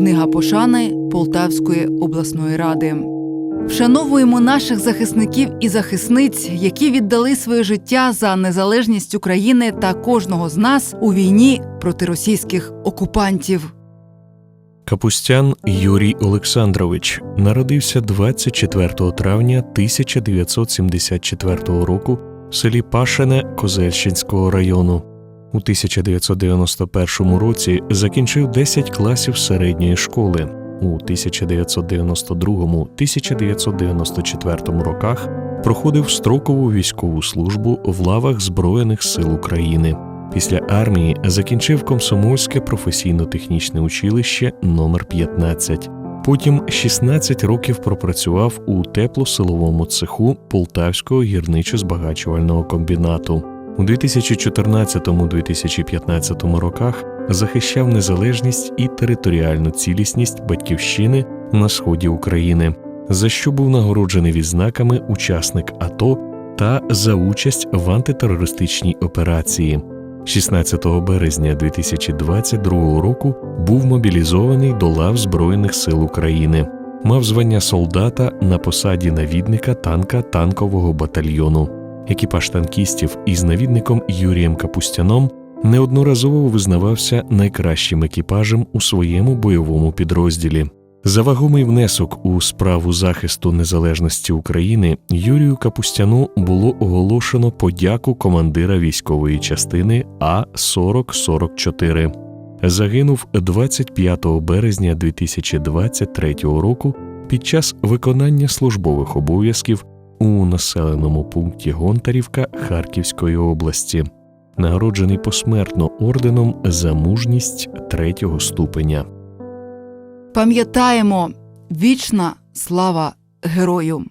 Книга пошани Полтавської обласної ради. Вшановуємо наших захисників і захисниць, які віддали своє життя за незалежність України та кожного з нас у війні проти російських окупантів. Капустян Юрій Олександрович народився 24 травня 1974 року в селі Пашине Козельщинського району. У 1991 році закінчив 10 класів середньої школи. У 1992-1994 роках проходив строкову військову службу в лавах Збройних сил України. Після армії закінчив комсомольське професійно-технічне училище номер 15 Потім 16 років пропрацював у теплосиловому цеху Полтавського гірничо-збагачувального комбінату. У 2014-2015 роках захищав незалежність і територіальну цілісність батьківщини на сході України, за що був нагороджений відзнаками учасник АТО та за участь в антитерористичній операції. 16 березня 2022 року був мобілізований до лав Збройних сил України. Мав звання солдата на посаді навідника танка танкового батальйону. Екіпаж танкістів із навідником Юрієм Капустяном неодноразово визнавався найкращим екіпажем у своєму бойовому підрозділі. За вагомий внесок у справу захисту незалежності України Юрію Капустяну було оголошено подяку командира військової частини А 4044 Загинув 25 березня 2023 року під час виконання службових обов'язків у населеному пункті Гонтарівка Харківської області, нагороджений посмертно орденом за мужність третього ступеня. Пам'ятаємо вічна слава герою!